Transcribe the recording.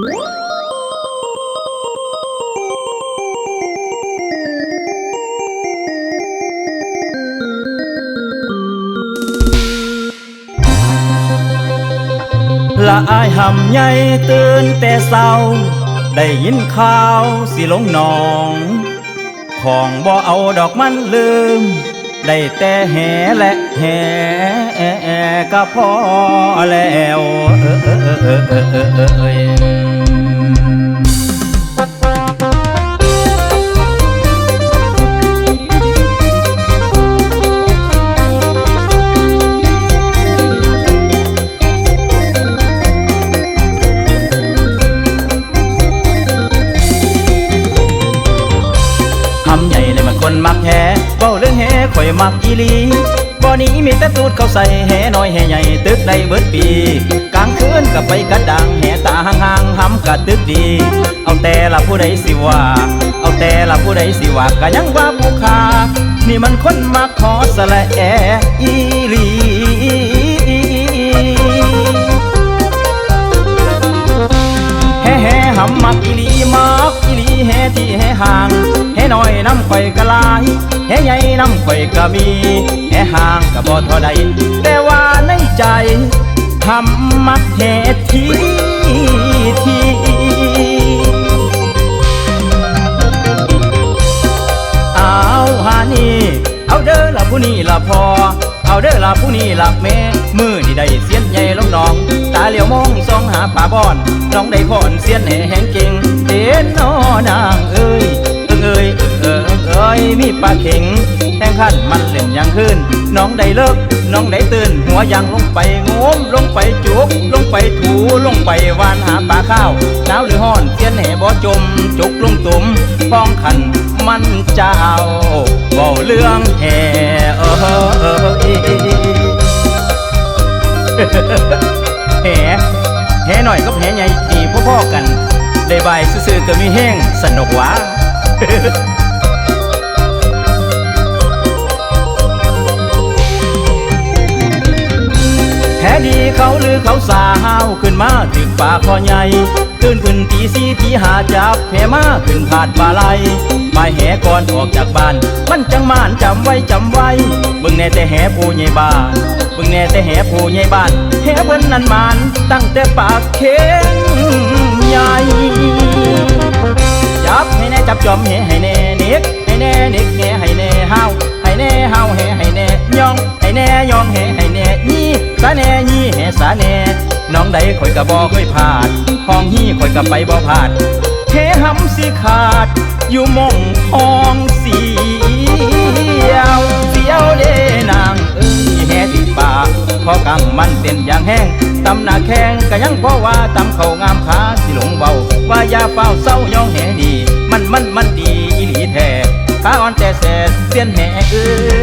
ละอายหำใหญ่ตื่นแต่เศร้า ได้ยินข่าวสิลงนอง ของบ่เอาดอกมันลืม ได้แต่แหและแหก็พอแล้วเออเออเออเออเออ แห่ข่อยมักอีลีบ่อนี้มีแต่ตูดเขาใส่แห่น้อยแห่ใหญ่ตึกในเบิดปีกลางคืนก็ไปกระดังแห่ตาห่างๆห้ำกะตึกดี เอาแต่ละผู้ใดสิว่า เอาแต่ละผู้ใดสิว่าก็ยังว่าผู้คานี่มันคนมักขอสละแออีลีแห่แห่หำมักอีลีมักอีลีแห่ที่แห่ห่างแห่น้อยน้ำข่อยกะลาย แห่ใหญ่น้ำข่อยกะมีแห่ห่างกะบ่เท่าใดแต่ว่าในใจหำมักแห่ทีทีเอาหานี่เอาเด้อละผู้นี้ละพอเอาเด้อละผู้นี้ละแม่มือนี่ได้เสียนใหญ่ลงน้อง ตาเหลียวมองส่องหาป่าบอนน้องได้คอนเสียนแห่แห่งเก่งเด่นนอนางเอ้ยเอ้ยเอ้ย อ้ยเอ้ยมีปลาเข็งแห่งขั้นมันเล่นยังขึ้น น้องได้เลิก น้องได้ตื่น หัวยังลงไปงมลงไปจุก ลงไปถูลงไปวานหาปลาข้าวหนาวหรือห้อนเสียนแห่บ่จม จุกลงตุ่มป้องขันมันเจ้าเว้าเรื่องแห่เออเออเอยแห่แห่หน่อยก็แห่ใหญ่ทีพ่อๆกัน ได้ใบซื่อๆก็มีแห้งสนุกวา เขาหรือเขาสาวขึ้นมาถึงป่าคอใหญ่ตื่นขึ้นตีสีตีหาจับแห่มาขึ้นผาดป่าไหลไปแห่ก่อนออกจากบ้าน มันจังมานจำไว้จำไว้เบิ่งแน่แต่แห่ผู้ใหญ่บ้านเบิ่งแน่แต่แห่ผู้ใหญ่บ้านแห่เพิ่นนั้นมานตั้งแต่ปากเข็งใหญ่จับให้แน่จับจอมแห่ให้แน่เน็กให้แน่เน็กแห่ให้แน่ห้าว ใดข่อยกะบ่เคยพลาดห้องฮี่ข่อยกะไปบ่พลาดเทหำสิขาด อยู่มองทองเสียวเสียวเดนางเอ้ยแห่ติดป่าพอกำมันเต้นอย่างแห้งตำหน้าแข้งก็ยังเพราะว่าตำเขางามขาสิหลงเบาว่าอย่าเฝ้าเศร้าย่องแห่ดี มันมันมันดีอีหลีแท้ขาอ่อนแต่แสดเสียนแห่เออ